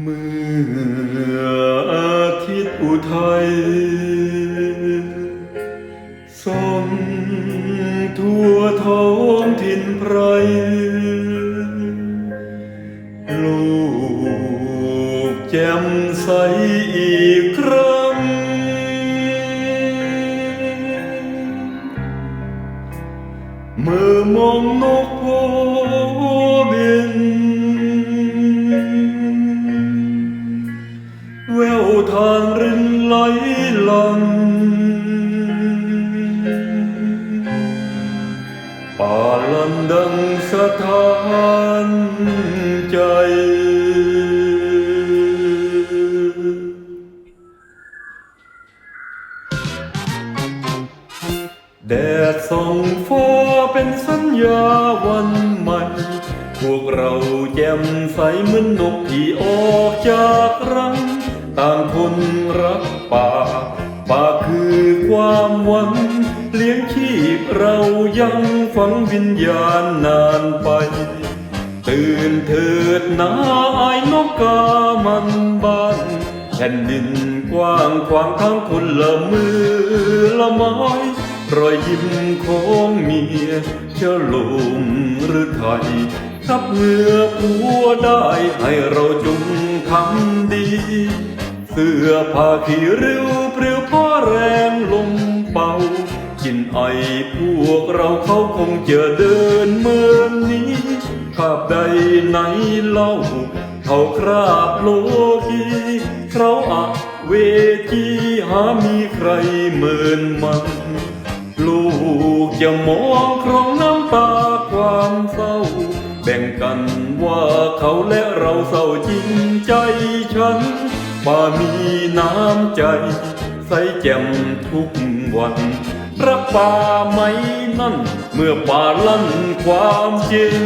เมื่ออาทิตย์อุทัยส่องทั่วท้องถิ่นไพรลูกแจ่มใสอีก มื่อมองนกโพบินแววทางรินไหลลังป่าลันดังสะท้านใจ แดดส่องฟ้าเป็นสัญญาวันใหม่ พวกเราแจ่มใสเหมือนนกที่ออกจากรัง ต่างคนรักป่า ป่าคือความหวัง เลี้ยงชีพเรายังฝังวิญญาณนานไป ตื่นเถิดนาไอ้นกกามันบานแผ่นดินกว้างขวางทั้งคนละมือละไม้ รอยยิ้มของเมียเชะลมหรือไทยทับเมื่อผัวได้ให้เราจงทำดี เสื้อผ้าขี้ริ้วเปรียวพราะแรงลมเป่ากินไอพวกเราเขาคงจะเดินเมืองนี้ภาพใดไหนเล่า เขาคราบโลกีเขาอะเวจีหามีใครเหมือนมัน ลูกจะมองครองน้ำตาความเศร้า แบ่งกันว่าเขาและเราเศร้าจริงใจฉันป่ามีน้ำใจ ใสแจ่มทุกวันรักป่าไหมนั่น เมื่อป่าลั่นความจริง